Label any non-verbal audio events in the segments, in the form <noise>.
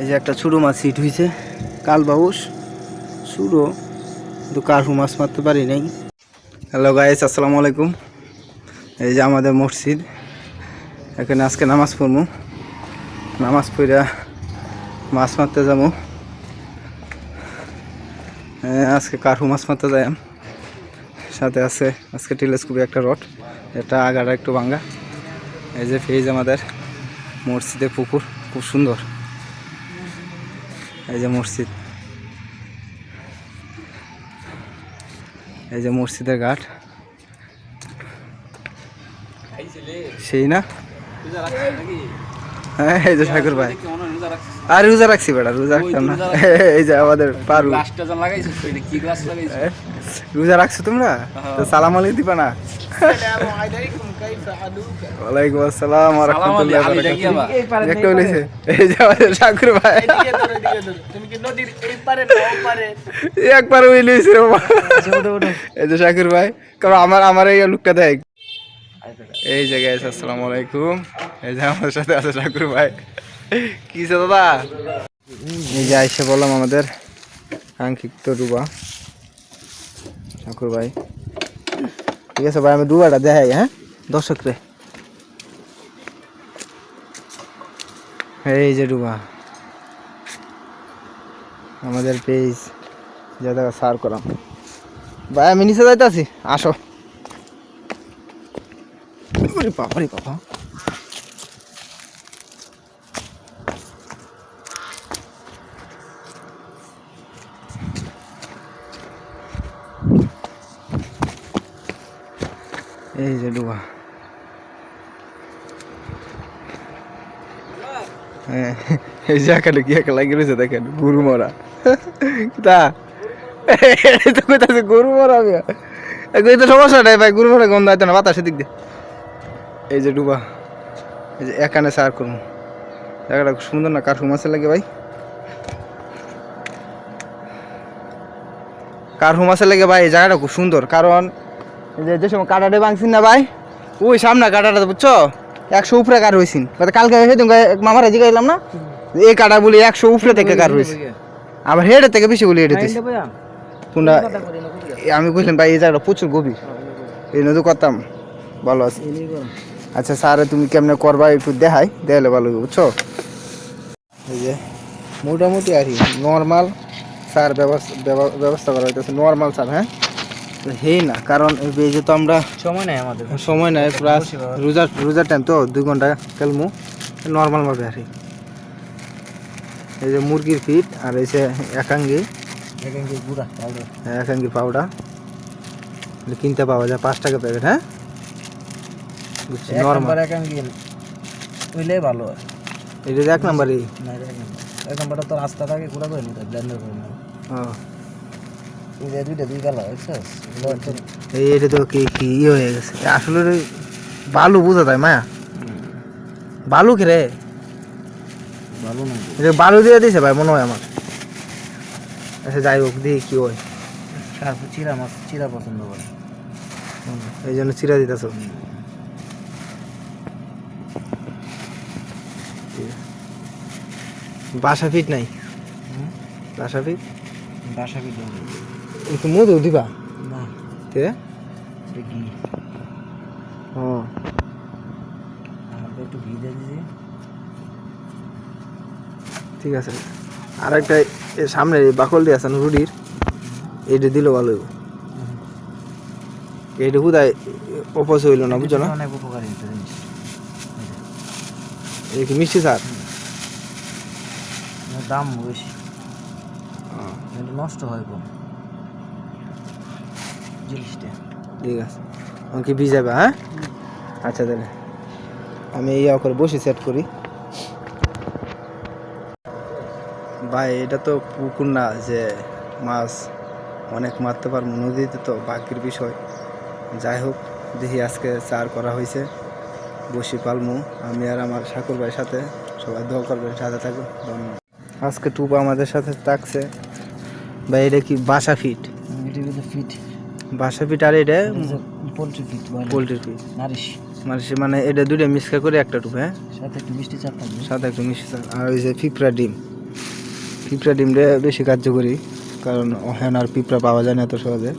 এই যে একটা ছোটো মাছ হিট হয়েছে কাল বাউস ছোটো কিন্তু কার্ফু মাছ মারতে পারি নাই। হ্যালো গাইস আসসালামু আলাইকুম। এই যে আমাদের মসজিদ। এখানে আজকে নামাজ পড়ব নামাজ পড়া মাছ মারতে যাব আজকে কার্ফু মাছ মারতে যাই সাথে আছে আজকে টেলিস্কোপে একটা রড। এটা আগাটা একটু ভাঙ্গা। এই যে ফেজ আমাদের মসজিদের পুকুর। খুব সুন্দর। এই যে মসজিদ। এই যে মসজিদের ঘাট। সেই না? হ্যাঁ এই যে ঠাকুর ভাই। আর রোজা রাখছি বেটা রোজা রাখতাম না। <laughs> এই যে আমাদের পারু। হ্যাঁ? রোজা রাখছো তোমরা? তো সালাম আলাইকুম দিবা না? ওয়ালাইকুম আসসালাম ওয়া রাহমাতুল্লাহি ওয়া বারাকাতুহু। দেখতে বলেছে। এই যে আমাদের ঠাকুর ভাই। একবার ওই লইছে রে। এই যে শাকির ভাই। কারণ আমার আমার এই লুকটা দেখ। এই যে গাইস আসসালামু আলাইকুম। এই যে আমাদের সাথে আছে শাকির ভাই। কিসে দাদা? এই যে আইসে বললাম আমাদের কাঙ্ক্ষিত ডুবা ঠাকুর ভাই। ঠিক আছে ভাই, আমি ডুবাটা দেখাই হ্যাঁ? দর্শক রে। এই যে ডুবা আমাদের পেজ যা দেখা সার করাম। ভাই, আমি নিচে যাইতে যাইতাছি, আসো। ওরে বাবা রে বাবা এই যে ডুবা এই জায়গাটা কি একটা লাগিয়ে রয়েছে দেখেন গরু মরা তা তো কইতাছে গরু মরা আমি তো সমস্যা নাই ভাই গরু মরা গন্ধ আইতো না বাতাসের দিক দিয়ে এই যে ডুবা, এই যে এখানে সার করব। জায়গাটা খুব সুন্দর না কাঠু মাছের লাগে ভাই? কাঠু মাছের লাগে ভাই? এই জায়গাটা খুব সুন্দর, কারণ যে যে সময় কাটাটে ভাঙছিন না ভাই? ওই সামনে কাটাটা বুঝছ? একশো উপরে কার হয়েছিন কালকে সেদিন মামারা জিগাইলাম না? এই কাটা বলি একশো উপরে থেকে কার হয়েছে আবার হেডে থেকে বেশি বলি হেডে কোনটা আমি বুঝলাম ভাই, এই জায়গাটা প্রচুর গভীর। এই নদী করতাম। ভালো আছে। আচ্ছা স্যারে তুমি কেমনে করবা একটু দেখাই দেখালে ভালো বুঝছ? এই যে মোটামুটি আর কি নর্মাল সার ব্যবস্থা ব্যবস্থা করা হইতেছে নর্মাল সার হ্যাঁ? হেই না কারণ এই যে তো আমরা সময় নাই আমাদের। সময় নাই প্লাস রোজার রোজার টাইম তো দুই ঘণ্টা খেলমু নর্মাল ভাবে আর কি। এই যে মুরগির ফিট আর এই যে একাঙ্গি। এখানে গুড়া পাউডার একাঙ্গি পাউডার কিনতে পাওয়া যায় পাঁচ টাকা প্যাকেট হ্যাঁ? বুঝছি এক নর্মাল নাম্বার ওইলে ভালো হয়। এটা এক নাম্বারই? না এক নাম্বার। এক নাম্বারটা তো রাস্তা থাকে গুড়া করে নিতে ব্লেন্ডার করে এই দুইটা দুই কালার দেখছিস এই এটা তো কি কি ই হয়ে গেছে। আসলে বালু বোঝা যায় মায়া? বালু কে রে? ভালো না। এটা বালু দিয়ে দিছে ভাই মনে হয় আমার। আচ্ছা যাই হোক দেখি কি হয়। চিরা মাছ চিরা পছন্দ করে। এই জন্য চিরা দিতেছ। বাসা ফিট নাই? বাসা ফিট? বাসা বিদ্যুৎ একটু মধু দিবা? না। তে? এটা ও। একটু ঘি দিয়ে ঠিক আছে। আর একটা সামনে বাকল দিয়ে আছে না রুটির? এইটা দিলে ভালো হইব। এইটা হুদায় অপচ হইল না বুঝছ না? অনেক উপকারী জিনিস? এই মিষ্টি স্যার? দাম বেশি। নষ্ট হয় কম। জিনিসটা। ঠিক আছে। আমাকে ভিজাবে হ্যাঁ? আচ্ছা তাহলে। আমি ইয়া করে বসে সেট করি। ভাই এটা তো পুকুর না যে মাছ অনেক মারতে পারব নদীতে তো বাকির বিষয়। যাই হোক দেখি আজকে চার করা হয়েছে। বসি পালমু। আমি আর আমার ঠাকুর ভাইয়ের সাথে সবাই দোয়া করবেন সাথে থাকুন। ধন্যবাদ। আজকে টুপা আমাদের সাথে থাকছে। ভাই এটা কি বাসা ফিট? ফিট। বাসা ফিট আর এটা পোলট্রি ফিট পোলট্রির ফিট। নারিশ। মানে মানে এটা দুইটা মিক্স করে একটা টুপ হ্যাঁ? সাথে একটু মিষ্টি চাপ থাকবে। সাথে একটা মিষ্টি চাল আর ওই যে পিঁপড়া ডিম। পিঁপড়া ডিমটা বেশি কার্যকরী কারণ ওখানে আর পিঁপড়া পাওয়া যায় না এত সহজে।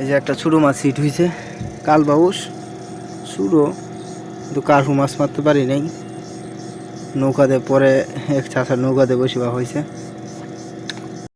এই যে একটা ছোটো মাছ সিট হয়েছে কাল বাউস। ছোটো কিন্তু কারহু মাছ মারতে পারি নাই। নৌকাতে পরে এক চাষার নৌকাতে বসিবা হয়েছে